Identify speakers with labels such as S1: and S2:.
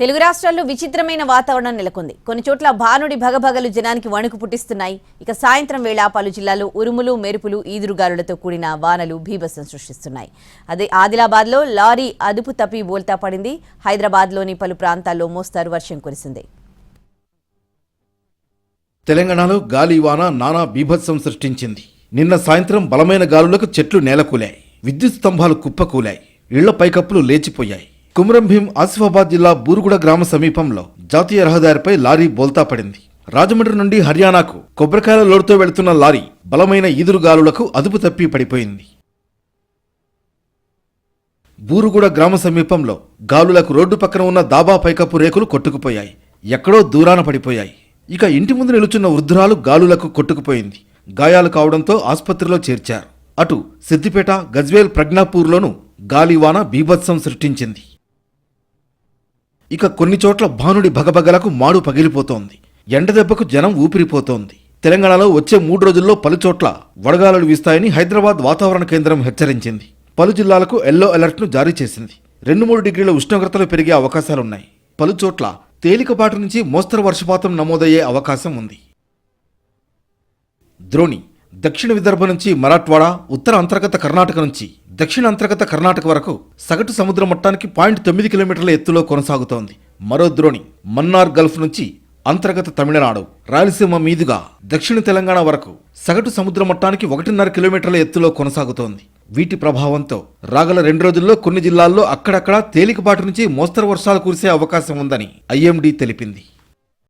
S1: తెలుగు రాష్ట్రాల్లో విచిత్రమైన వాతావరణం నెలకొంది కొన్ని చోట్ల భానుడి భగభగలు జనానికి వణుకు పుట్టిస్తున్నాయి ఇక సాయంత్రం వేళ పలు జిల్లాలో ఉరుములు మెరుపులు ఈదురుగాలులతో కూడిన వానలు భీభత్సం సృష్టిస్తున్నాయి అదే ఆదిలాబాద్లో లారీ అదుపు తప్పి బోల్తా పడింది హైదరాబాద్లోని పలు ప్రాంతాల్లో మోస్తారు వర్షం కురిసింది
S2: తెలంగాణలో గాలి వాన నానా బీభత్సం సృష్టించింది నిన్న సాయంత్రం బలమైన గాలులకు చెట్లు నేలకూలాయి విద్యుత్ స్తంభాలు కుప్పకూలాయి ఇళ్ల పైకప్పులు లేచిపోయాయి కుమరంభీం ఆసిఫాబాద్ జిల్లా బూరుగుడ గ్రామ సమీపంలో జాతీయ రహదారిపై లారీ బోల్తా పడింది రాజమండ్రి నుండి హర్యానాకు కొబ్బరికాయల లోడుతో వెళుతున్న లారీ బలమైన ఈదురుగాలులకు అదుపు తప్పి పడిపోయింది బూరుగుడ గ్రామ సమీపంలో గాలులకు రోడ్డు పక్కన ఉన్న దాబా పైకప్పు రేకులు కొట్టుకుపోయాయి ఎక్కడో దూరాన పడిపోయాయి ఇక ఇంటి ముందు నిలుచున్న వృద్ధురాలు గాలులకు కొట్టుకుపోయింది గాయాలు కావడంతో ఆసుపత్రిలో చేర్చారు అటు సిద్దిపేట గజ్వేల్ ప్రజ్ఞాపూర్లోనూ గాలివాన బీభత్సం సృష్టించింది ఇక కొన్ని చోట్ల భానుడి భగభగలకు మాడు పగిలిపోతోంది ఎండ దెబ్బకు జనం ఊపిరిపోతోంది తెలంగాణలో వచ్చే మూడు రోజుల్లో పలు చోట్ల వడగాలులు వీస్తాయని హైదరాబాద్ వాతావరణ కేంద్రం హెచ్చరించింది పలు జిల్లాలకు ఎల్లో అలర్ట్ను జారీ చేసింది రెండు మూడు డిగ్రీల ఉష్ణోగ్రతలు పెరిగే అవకాశాలున్నాయి పలు చోట్ల తేలికపాటి నుంచి మోస్తరు వర్షపాతం నమోదయ్యే అవకాశం ఉంది ద్రోణి దక్షిణ విదర్భ నుంచి మరాఠ్వాడా ఉత్తర అంతర్గత కర్ణాటక నుంచి దక్షిణ అంతర్గత కర్ణాటక వరకు సగటు సముద్ర మట్టానికి పాయింట్ తొమ్మిది కిలోమీటర్ల ఎత్తులో కొనసాగుతోంది మరో ద్రోణి మన్నార్ గల్ఫ్ నుంచి అంతర్గత తమిళనాడు రాయలసీమ మీదుగా దక్షిణ తెలంగాణ వరకు సగటు సముద్ర మట్టానికి ఒకటిన్నర కిలోమీటర్ల ఎత్తులో కొనసాగుతోంది వీటి ప్రభావంతో రాగల రెండు రోజుల్లో కొన్ని జిల్లాల్లో అక్కడక్కడా తేలికపాటి నుంచి మోస్తరు వర్షాలు కురిసే అవకాశం ఉందని ఐఎండీ తెలిపింది